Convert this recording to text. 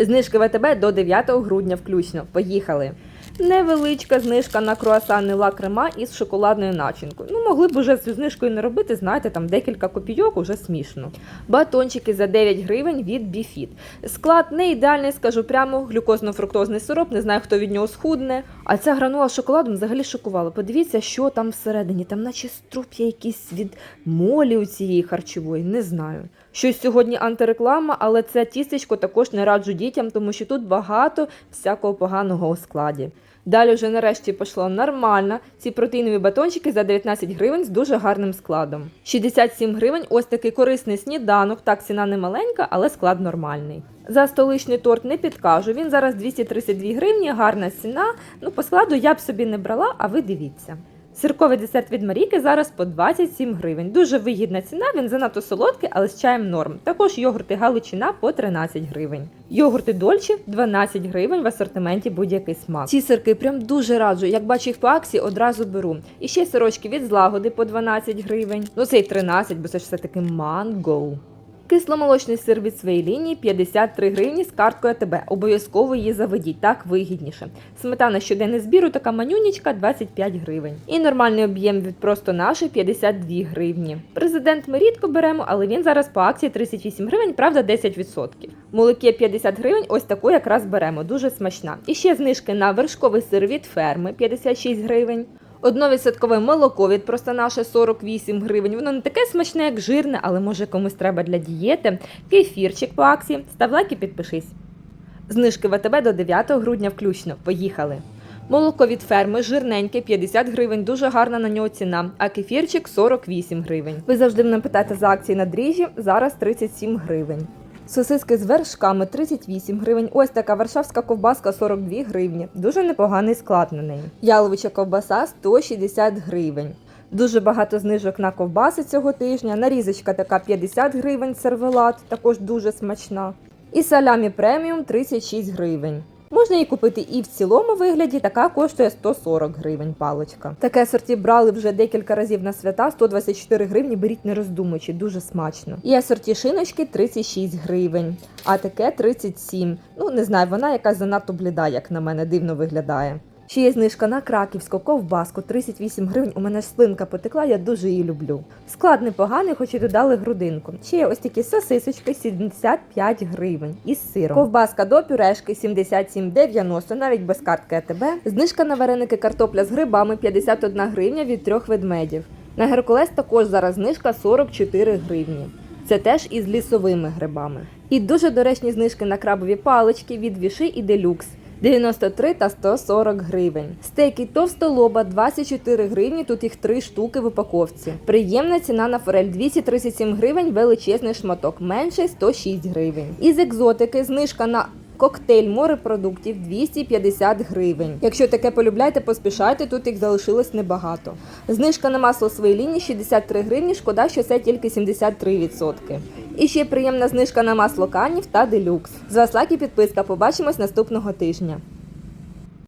Знижки ВТБ до 9 грудня включно. Поїхали! Невеличка знижка на круасани ла крема із шоколадною начинкою. Ну, могли б уже з знижкою не робити, знаєте, там декілька копійок, уже смішно. Батончики за 9 гривень від Біфіт. Склад не ідеальний, скажу прямо, глюкозно-фруктозний сироп, не знаю, хто від нього схудне. А ця гранула з шоколадом взагалі шокувала. Подивіться, що там всередині. Там наче струп'я якісь від молі у цієї харчової, не знаю. Щось сьогодні антиреклама, але це тістечко також не раджу дітям, тому що тут багато всякого поганого у складі. Далі вже нарешті пішло нормально. Ці протеїнові батончики за 19 гривень з дуже гарним складом. 67 гривень ось такий корисний сніданок. Так, ціна не маленька, але склад нормальний. За столичний торт не підкажу. Він зараз 232 гривні, гарна ціна. Ну, по складу я б собі не брала, а ви дивіться. Сирковий десерт від Маріки зараз по 27 гривень. Дуже вигідна ціна, він занадто солодкий, але з чаєм норм. Також йогурти Галичина по 13 гривень. Йогурти Дольче 12 гривень в асортименті будь-який смак. Ці сирки прям дуже раджу. Як бачу їх по акції, одразу беру. І ще сирочки від злагоди по 12 гривень. Ну це й 13, бо це ж все таки манго. Кисломолочний сир від своєї лінії 53 гривні з карткою АТБ. Обов'язково її заведіть, так вигідніше. Сметана щоденний збіру, така манюнічка 25 гривень. І нормальний об'єм від просто нашої 52 гривні. Президент ми рідко беремо, але він зараз по акції 38 гривень, правда 10%. Молоке 50 гривень, ось таку якраз беремо, дуже смачна. І ще знижки на вершковий сир від ферми 56 гривень. Одновідсоткове молоко від просто наше 48 гривень. Воно не таке смачне, як жирне, але може комусь треба для дієти. Кефірчик по акції. Став лайк і підпишись. Знижки ВТБ до 9 грудня включно. Поїхали. Молоко від ферми жирненьке 50 гривень, дуже гарна на нього ціна, а кефірчик 48 гривень. Ви завжди мене питаєте за акції на дріжджі, зараз 37 гривень. Сосиски з вершками 38 гривень. Ось така варшавська ковбаска 42 гривні. Дуже непоганий склад на неї. Яловича ковбаса 160 гривень. Дуже багато знижок на ковбаси цього тижня. Нарізочка така 50 гривень, сервелат, також дуже смачна. І салямі преміум 36 гривень. Можна її купити і в цілому вигляді, така коштує 140 гривень паличка. Таке сорті брали вже декілька разів на свята, 124 гривні, беріть не роздумуючи, дуже смачно. І асорті шиночки 36 гривень, а таке 37. Ну не знаю, вона якась занадто бліда, як на мене, дивно виглядає. Ще є знижка на краківську ковбаску 38 гривень. У мене слинка потекла, я дуже її люблю. Склад непоганий, хоч і додали грудинку. Ще є ось такі сосисочки 75 гривень із сиром. Ковбаска до пюрешки 77,90, навіть без картки АТБ. Знижка на вареники картопля з грибами 51 гривня від трьох ведмедів. На Геркулес також зараз знижка 44 гривні. Це теж із лісовими грибами. І дуже доречні знижки на крабові палички від Віши і Делюкс. 93 та 140 гривень. Стейки товстолоба 24 гривні, тут їх 3 штуки в упаковці. Приємна ціна на форель 237 гривень, величезний шматок, менший 106 гривень. Із екзотики знижка на Коктейль морепродуктів 250 гривень. Якщо таке полюбляєте, поспішайте, тут їх залишилось небагато. Знижка на масло своєї лінії 63 гривні, шкода, що це тільки 73%. І ще приємна знижка на масло канів та делюкс. З вас лайк і підписка. Побачимось наступного тижня.